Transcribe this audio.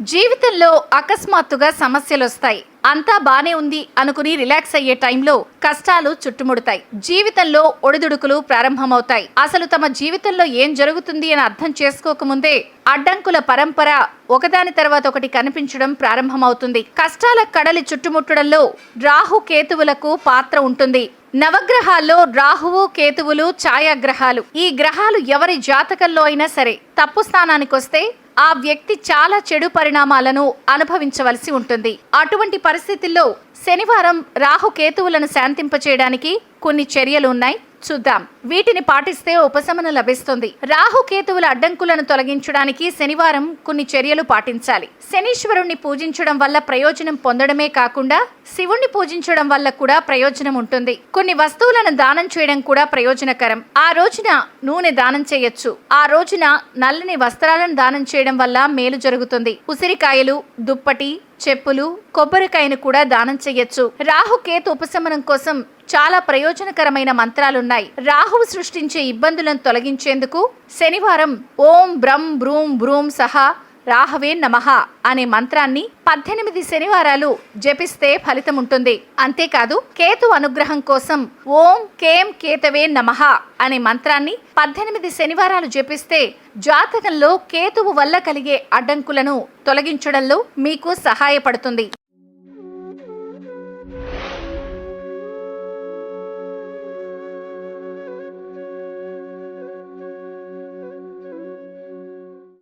జీవితంలో అకస్మాత్తుగా సమస్యలు వస్తాయి అంతా బానే ఉంది అనుకుని రిలాక్స్ అయ్యే టైంలో కష్టాలు చుట్టుముడతాయి. జీవితంలో ఒడిదుడుకులు ప్రారంభమవుతాయి. అసలు తమ జీవితంలో ఏం జరుగుతుంది అని అర్థం చేసుకోకముందే అడ్డంకుల పరంపర ఒకదాని తర్వాత ఒకటి కనిపించడం ప్రారంభమవుతుంది. కష్టాల కడలి చుట్టుముట్టడంలో రాహు కేతువులకు పాత్ర ఉంటుంది. నవగ్రహాల్లో రాహువు కేతువులు ఛాయాగ్రహాలు. ఈ గ్రహాలు ఎవరి జాతకంలో అయినా సరే తప్పు స్థానానికి వస్తే ఆ వ్యక్తి చాలా చెడు పరిణామాలను అనుభవించవలసి ఉంటుంది. అటువంటి పరిస్థితుల్లో శనివారం రాహు కేతువులను శాంతింపచేయడానికి కొన్ని చర్యలు ఉన్నాయి. చూద్దాం. వీటిని పాటిస్తే ఉపశమనం లభిస్తుంది. రాహు కేతువుల అడ్డంకులను తొలగించడానికి శనివారం కొన్ని చర్యలు పాటించాలి. శనీశ్వరుణ్ణి పూజించడం వల్ల ప్రయోజనం పొందడమే కాకుండా శివుణ్ణి పూజించడం వల్ల కూడా ప్రయోజనం ఉంటుంది. కొన్ని వస్తువులను దానం చేయడం కూడా ప్రయోజనకరం. ఆ రోజున నూనె దానం చేయొచ్చు. ఆ రోజున నల్లని వస్త్రాలను దానం చేయడం వల్ల మేలు జరుగుతుంది. ఉసిరికాయలు దుప్పటి చెప్పులు కొబ్బరికాయను కూడా దానం చేయొచ్చు. రాహు కేతు ఉపశమనం కోసం చాలా ప్రయోజనకరమైన మంత్రాలున్నాయి. రాహువు సృష్టించే ఇబ్బందులను తొలగించేందుకు శనివారం ఓం బ్రం బ్రూం బ్రూం సహా రాహవే నమః అనే మంత్రాన్ని పద్దెనిమిది శనివారాలు జపిస్తే ఫలితం ఉంటుంది. అంతేకాదు కేతు అనుగ్రహం కోసం ఓం కేం కేతవే నమః అనే మంత్రాన్ని పద్దెనిమిది శనివారాలు జపిస్తే జాతకంలో కేతువు వల్ల కలిగే అడ్డంకులను తొలగించడంలో మీకు సహాయపడుతుంది.